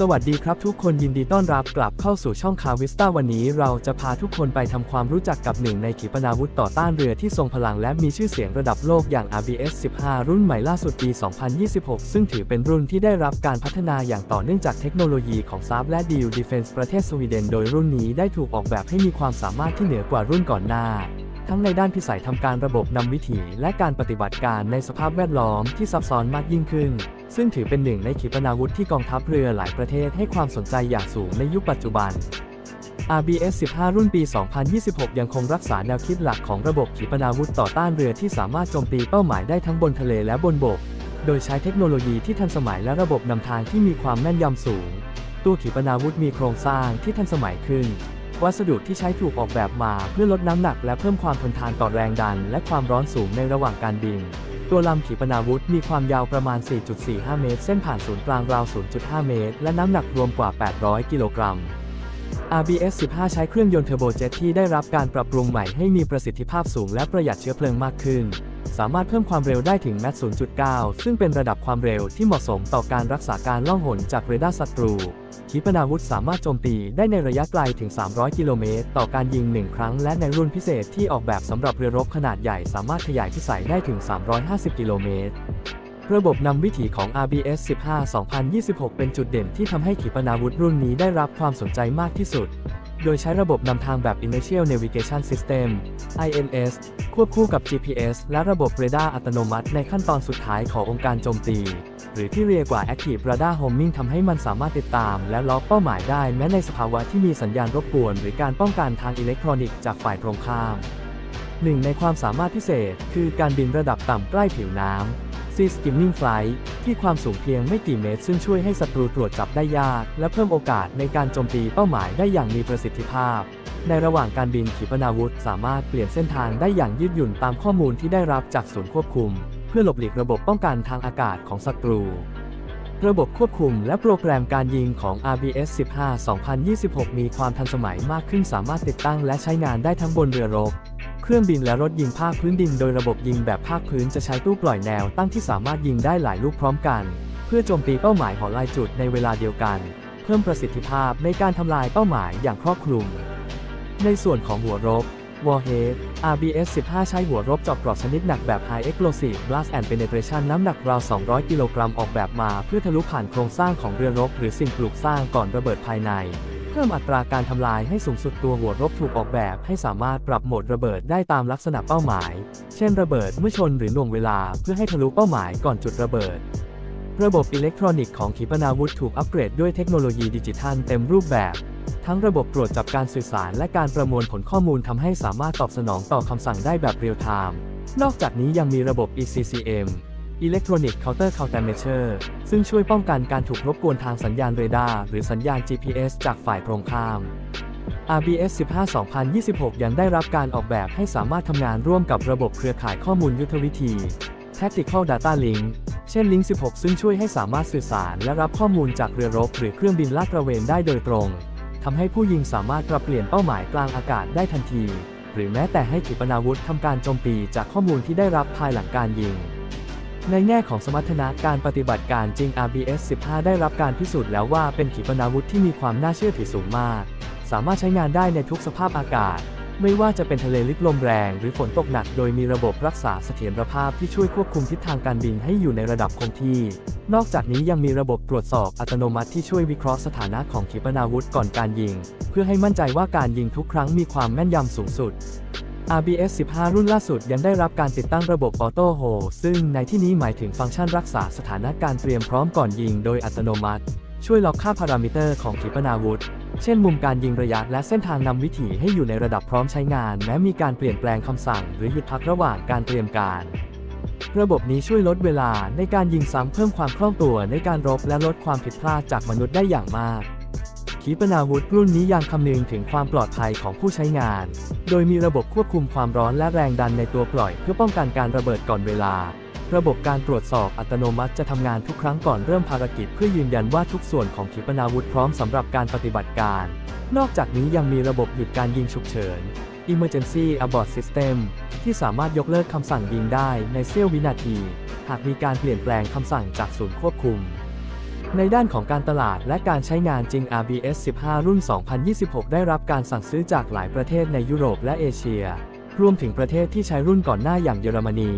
สวัสดีครับทุกคนยินดีต้อนรับกลับเข้าสู่ช่องคาวิสตาวันนี้เราจะพาทุกคนไปทำความรู้จักกับหนึ่งในขีปนาวุธต่อต้านเรือที่ทรงพลังและมีชื่อเสียงระดับโลกอย่าง RBS 15 รุ่นใหม่ล่าสุดปี 2026 ซึ่งถือเป็นรุ่นที่ได้รับการพัฒนาอย่างต่อเนื่องจากเทคโนโลยีของซาบและดิวดีเฟนส์ประเทศสวีเดนโดยรุ่นนี้ได้ถูกออกแบบให้มีความสามารถที่เหนือกว่ารุ่นก่อนหน้าทั้งในด้านพิสัยทำการระบบนำวิถีและการปฏิบัติการในสภาพแวดล้อมที่ซับซ้อนมากยิ่งขึ้น ซึ่งถือเป็นหนึ่งในขีปนาวุธที่กองทัพเรือหลายประเทศให้ความสนใจอย่างสูงในยุคปัจจุบัน RBS 15 รุ่นปี 2026 ยังคงรักษาแนวคิดหลักของระบบขีปนาวุธต่อต้านเรือที่สามารถโจมตีเป้าหมายได้ทั้งบนทะเลและบนบก โดยใช้เทคโนโลยีที่ทันสมัยและระบบนำทางที่มีความแม่นยำสูง ตัวขีปนาวุธมีโครงสร้างที่ทันสมัยขึ้น วัสดุที่ใช้ถูกออกแบบมาเพื่อลดน้ำหนักและเพิ่มความทนทานต่อแรงดัน และความร้อนสูงในระหว่างการบิน ตัวลำขีปนาวุธมีความยาวประมาณ 4.45 เมตร เส้นผ่านศูนย์กลางราว 0.5 เมตร และน้ำหนักรวมกว่า 800 กิโลกรัม RBS 15 ใช้เครื่องยนต์เทอร์โบเจ็ตที่ได้รับการปรับปรุงใหม่ให้มีประสิทธิภาพสูงและประหยัดเชื้อเพลิงมากขึ้น สามารถเพิ่มความเร็วได้ถึงแมตช์0.9 ซึ่งเป็นระดับความเร็วที่เหมาะสมต่อการรักษาการล่องหนจากเรดาร์ศัตรู ขีปนาวุธสามารถโจมตีได้ในระยะไกลถึง 300 กิโลเมตร ต่อการยิง 1 ครั้ง และในรุ่นพิเศษที่ออกแบบสำหรับเรือรบขนาดใหญ่สามารถขยายพิสัยได้ถึง 350 กิโลเมตรระบบนำวิถีของ RBS 15 2026 เป็นจุดเด่นที่ทำให้ขีปนาวุธรุ่นนี้ได้รับความสนใจมากที่สุด โดยใช้ระบบนำทางแบบ Inertial Navigation System INS ควบคู่กับ GPS และระบบเรดาร์อัตโนมัติในขั้นตอนสุดท้ายขององค์การโจมตี หรือที่เรียกว่า Active Radar Homing ทำให้มันสามารถติดตาม และล็อกเป้าหมายได้แม้ในสภาวะที่มีสัญญาณรบกวน หรือการป้องกันทางอิเล็กทรอนิกส์จากฝ่ายตรงข้ามหนึ่งในความสามารถพิเศษ คือการบินระดับต่ำใกล้ผิวน้ำ Sea Skimming Flight ที่ความสูงเพียงไม่กี่เมตร ซึ่งช่วยให้ศัตรูตรวจจับได้ยาก และเพิ่มโอกาสในการโจมตีเป้าหมายได้อย่างมีประสิทธิภาพ ในระหว่างการบินขีปนาวุธสามารถเปลี่ยนเส้นทางได้อย่างยืดหยุ่นตามข้อมูลที่ได้รับจากศูนย์ควบคุม เพื่อหลบหลีกระบบป้องกันทางอากาศของศัตรู ระบบควบคุมและโปรแกรมการยิงของ RBS 15 2026 มีความทันสมัยมากขึ้นสามารถติดตั้งและใช้งานได้ทั้งบนเรือรบ เครื่องบินและรถยิงภาคพื้นดินโดยระบบยิงแบบภาคพื้นจะใช้ตู้ปล่อยแนวตั้งที่สามารถยิงได้หลายลูกพร้อมกัน เพื่อโจมตีเป้าหมายหอลายจุดในเวลาเดียวกัน เพิ่มประสิทธิภาพในการทำลายเป้าหมายอย่างครอบคลุม ในส่วนของหัวรบ Warhead RBS 15 ใช้หัวรบเจอบกรอบชนิดหนักแบบ High Explosive Blast and Penetration น้ำหนักราว 200 กิโลกรัมออกแบบมา เพื่อทะลุผ่านโครงสร้างของเรือรบ หรือสิ่งปลูกสร้างก่อนระเบิดภายใน พิ่มอัตราการทำลายให้สูงสุดตัวหัวรบถูกออกแบบให้สามารถปรับโหมดระเบิดได้ตามลักษณะเป้าหมาย เช่นระเบิดเมื่อชนหรือหน่วงเวลาเพื่อให้ทะลุเป้าหมายก่อนจุดระเบิด ระบบอิเล็กทรอนิกส์ของขีปนาวุธถูกอัปเกรดด้วยเทคโนโลยีดิจิทัลเต็มรูปแบบ ทั้งระบบตรวจจับการสื่อสารและการประมวลผลข้อมูลทำให้สามารถตอบสนองต่อคำสั่งได้แบบเรียลไทม์ นอกจากนี้ยังมีระบบ ECCM Electronic Counter Countermeasure ซึ่งช่วยป้องกันการถูกรบกวนทางสัญญาณเรดาร์หรือสัญญาณ GPS จากฝ่ายตรงข้าม RBS 15 2026 ยังได้รับการออกแบบให้สามารถทำงานร่วมกับระบบเครือข่ายข้อมูลยุทธวิธี Tactical Data Link เช่น Link 16 ซึ่งช่วยให้สามารถสื่อสารและรับข้อมูลจากเรือรบหรือเครื่องบินลาดตระเวนได้โดยตรงทำให้ผู้ยิงสามารถปรับเปลี่ยนเป้าหมายกลางอากาศได้ทันที หรือแม้แต่ให้ขีปนาวุธทำการโจมตีจากข้อมูลที่ได้รับภายหลังการยิง ในแง่ของสมรรถนะการปฏิบัติการจริง RBS 15 ได้รับการพิสูจน์แล้วว่าเป็นขีปนาวุธที่มีความน่าเชื่อถือสูงมาก สามารถใช้งานได้ในทุกสภาพอากาศ ไม่ว่าจะเป็นทะเลลึกลมแรงหรือฝนตกหนัก โดยมีระบบรักษาเสถียรภาพที่ช่วยควบคุมทิศทางการบินให้อยู่ในระดับคงที่ นอกจากนี้ยังมีระบบตรวจสอบอัตโนมัติที่ช่วยวิเคราะห์สถานะของขีปนาวุธก่อนการยิง เพื่อให้มั่นใจว่าการยิงทุกครั้งมีความแม่นยำสูงสุด RBS 15 รุ่นล่าสุดยังได้รับการติดตั้งระบบออโต้โฮซึ่งในที่นี้หมายถึงฟังก์ชันรักษาสถานะการเตรียมพร้อมก่อนยิงโดยอัตโนมัติ ช่วยล็อกค่าพารามิเตอร์ของขีปนาวุธ เช่นมุมการยิงระยะและเส้นทางนำวิถีให้อยู่ในระดับพร้อมใช้งาน แม้มีการเปลี่ยนแปลงคำสั่ง หรือหยุดพักระหว่างการเตรียมการ ระบบนี้ช่วยลดเวลาในการยิงซ้ำเพิ่มความคล่องตัวในการรบและลดความผิดพลาดจากมนุษย์ได้อย่างมาก ขีปนาวุธรุ่นนี้ยังคำนึงถึงความปลอดภัยของผู้ใช้งาน โดยมีระบบควบคุมความร้อนและแรงดันในตัวปล่อย เพื่อป้องกันการระเบิดก่อนเวลา ระบบการตรวจสอบอัตโนมัติจะทำงานทุกครั้งก่อนเริ่มภารกิจเพื่อยืนยันว่าทุกส่วนของขีปนาวุธพร้อมสำหรับการปฏิบัติการ นอกจากนี้ยังมีระบบหยุดการยิงฉุกเฉิน Emergency Abort System ที่สามารถยกเลิกคำสั่งยิงได้ในเสี้ยววินาที หากมีการเปลี่ยนแปลงคำสั่งจากศูนย์ควบคุม ในด้านของการตลาดและการใช้งานจริง RBS 15 รุ่น 2026 ได้รับการสั่งซื้อจากหลายประเทศในยุโรปและเอเชีย รวมถึงประเทศที่ใช้รุ่นก่อนหน้าอย่างเยอรมนี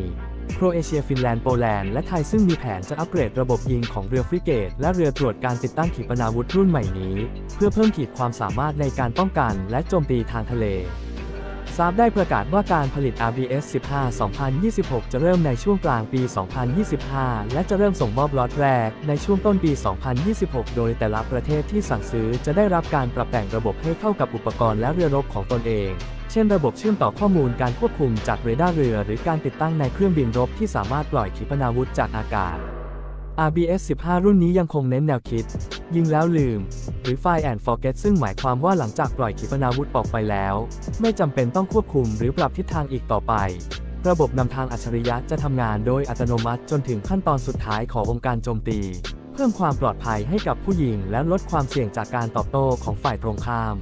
โครเอเชีย ฟินแลนด์ โปแลนด์ และไทย ซึ่งมีแผนจะอัปเกรดระบบยิงของเรือฟริเกต และเรือตรวจการติดตั้งขีปนาวุธรุ่นใหม่นี้ เพื่อเพิ่มขีดความสามารถในการป้องกันและโจมตีทางทะเล ซาบได้ประกาศว่าการผลิต RBS 15 2026 จะเริ่มในช่วงกลางปี 2025 และจะเริ่มส่งมอบล็อตแรกในช่วงต้นปี 2026 โดยแต่ละประเทศที่สั่งซื้อจะได้รับการปรับแต่งระบบให้เข้ากับอุปกรณ์และเรือรบของตนเอง เช่นระบบเชื่อมต่อข้อมูลการควบคุมจากเรดาร์เรือ หรือการติดตั้งในเครื่องบินรบที่สามารถปล่อยขีปนาวุธจากอากาศ RBS 15 รุ่นนี้ยังคงเน้นแนวคิด ยิงแล้วลืม หรือ Fire and Forget ซึ่งหมายความว่าหลังจากปล่อยขีปนาวุธออกไปแล้ว ไม่จำเป็นต้องควบคุมหรือปรับทิศทางอีกต่อไป ระบบนำทางอัจฉริยะจะทำงานโดยอัตโนมัติจนถึงขั้นตอนสุดท้ายขององค์การโจมตี เพิ่มความปลอดภัยให้กับผู้ยิงและลดความเสี่ยงจากการตอบโต้ของฝ่ายตรงข้าม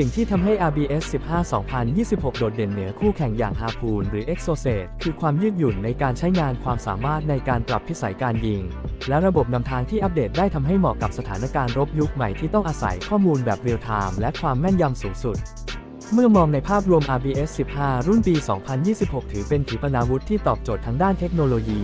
สิ่งที่ทำให้ RBS 15 2026 โดดเด่นเหนือคู่แข่งอย่าง Harpoon หรือ Exocet คือความยืดหยุ่นในการใช้งานความสามารถในการปรับพิสัยการยิง และระบบนำทางที่อัปเดตได้ทำให้เหมาะกับสถานการณ์รบยุคใหม่ที่ต้องอาศัยข้อมูลแบบเรียลไทม์และความแม่นยำสูงสุดเมื่อมองในภาพรวม RBS 15 รุ่นปี 2026 ถือเป็นขีปนาวุธที่ตอบโจทย์ทั้งด้านเทคโนโลยี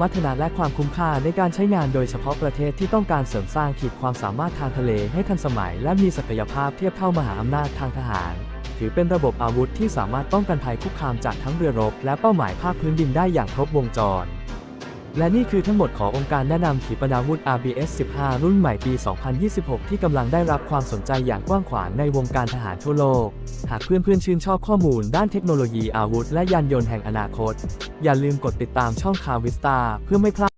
มรรถนะและความคุ้มค่าในการใช้งานโดยเฉพาะประเทศที่ต้องการเสริมสร้างขีดความสามารถทางทะเลให้ทันสมัย และมีศักยภาพเทียบเท่ามหาอำนาจทางทหาร ถือเป็นระบบอาวุธที่สามารถป้องกันภัยคุกคามจากทั้งเรือรบ และเป้าหมายภาคพื้นดินได้อย่างครบวงจร และนี่คือทั้งหมดขององค์การแนะนำขีปนาวุธ RBS 15 รุ่นใหม่ปี 2026 ที่กำลังได้รับความสนใจอย่างกว้างขวางในวงการทหารทั่วโลก หากเพื่อนๆชื่นชอบข้อมูลด้านเทคโนโลยีอาวุธ และยานยนต์แห่งอนาคต อย่าลืมกดติดตามช่องคาวิสตาเพื่อไม่พลาด